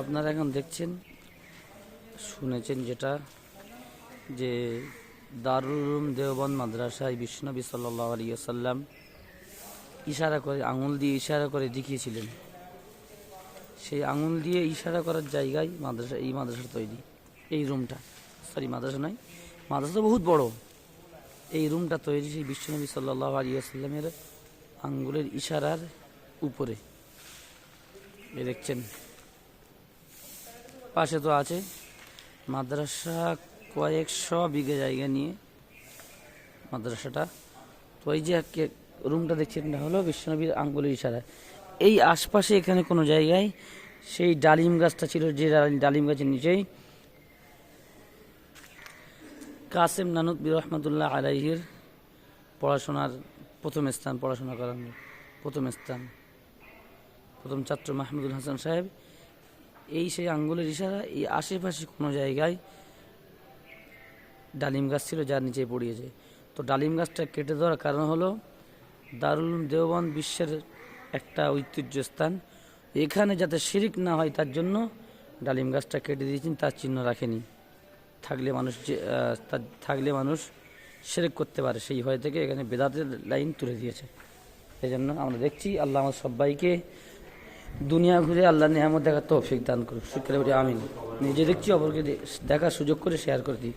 আপনারা এখন দেখছেন, শুনেছেন যেটা, যে দারুল উলুম দেওবন্দ মাদ্রাসায় বিশ্বনবী সাল্লাহ আলী ইশারা করে, আঙুল দিয়ে ইশারা করে দেখিয়েছিলেন। সেই আঙুল দিয়ে ইশারা করার জায়গায় মাদ্রাসা, এই মাদ্রাসা তৈরি, এই রুমটা। সরি, মাদ্রাসা নয়, মাদ্রাসা বহুত বড়। এই রুমটা তৈরি সেই বিশ্বনবী সাল্লাহ আলী আসাল্লামের আঙ্গুলের ইশারার উপরে। দেখছেন। পাশে তো আছে মাদ্রাসা কয়েকশো বিঘে জায়গা নিয়ে মাদ্রাসাটা। তো এই যে রুমটা দেখছেন, এটা হলো বিশ্বনবীর আঙ্গুলের ইশারা। এই আশপাশে এখানে কোনো জায়গায় সেই ডালিম গাছটা ছিল, যে ডালিম গাছের নিচেই কাসেম নানুদ্দি রহমতুল্লাহ আলাইহির পড়াশোনার প্রথম স্থান, পড়াশোনা করানোর প্রথম স্থান। প্রথম ছাত্র মাহমুদুল হাসান সাহেব। এই সেই আঙ্গুলের ইশারা, এই আশেপাশে কোনো জায়গায় ডালিম গাছ ছিল যার নিচে পড়িয়েছে। তো ডালিম গাছটা কেটে দেওয়ার কারণ হলো, দারুল উলুম দেওবন্দ বিশ্বের একটা ঐতিহ্য স্থান। এখানে যাতে শিরিক না হয় তার জন্য ডালিম গাছটা কেটে দিয়েছেন, তার চিহ্ন রাখেনি। থাকলে মানুষ যে থাকলে মানুষ শিরিক করতে পারে। সেই ভয় থেকে এখানে বেদাতের লাইন তুলে দিয়েছে। এই জন্য আমরা দেখছি, আল্লাহ আমার সবাইকে দুনিয়া ঘুরে আল্লাহ নেহামত দেখার তো তৌফিক দান করুক। আমি আমিন। নিজে দেখছি, অপরকে দেখার সুযোগ করে শেয়ার করে দিই।